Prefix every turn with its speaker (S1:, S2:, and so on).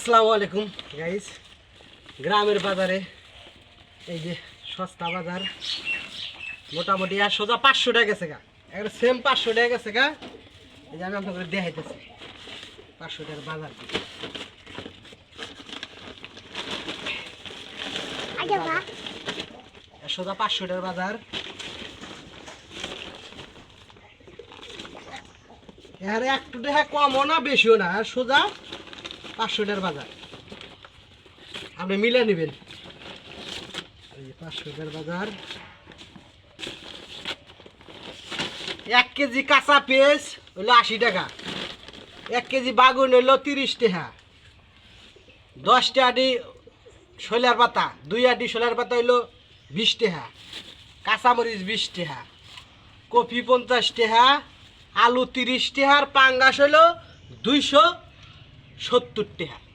S1: আসসালামু আলাইকুম গাইস গ্রামের বাজারে এই যে সস্তা বাজার মোটামুটি আর সোজা পাঁচশো টাকা গেছে গা। একটা সেম পাঁচশো টাকা গেছে গা। এই যে আমি আপনাকে দেখাইতেছি পাঁচশো টাকার বাজার। সোজা পাঁচশো টাকার বাজার। এখানে একটু টাকা কমও না বেশিও না। সোজা পাঁচশো টাকার বাজার। আপনি মিলে নেবেন। পাঁচশো টাকার বাজার। এক কেজি কাঁচা পেঁয়াজ হইল আশি টাকা। এক কেজি বাগুন হইল তিরিশ টাকা। দশটা আটি শৈলার পাতা, দুই আটি শোলার পাতা হইল বিশ টাকা। কাঁচামরিচ বিশ টাকা। কপি পঞ্চাশ টাকা। আলু তিরিশ টাকার পাঙ্গাস হইল দুইশো সত্তর টাকা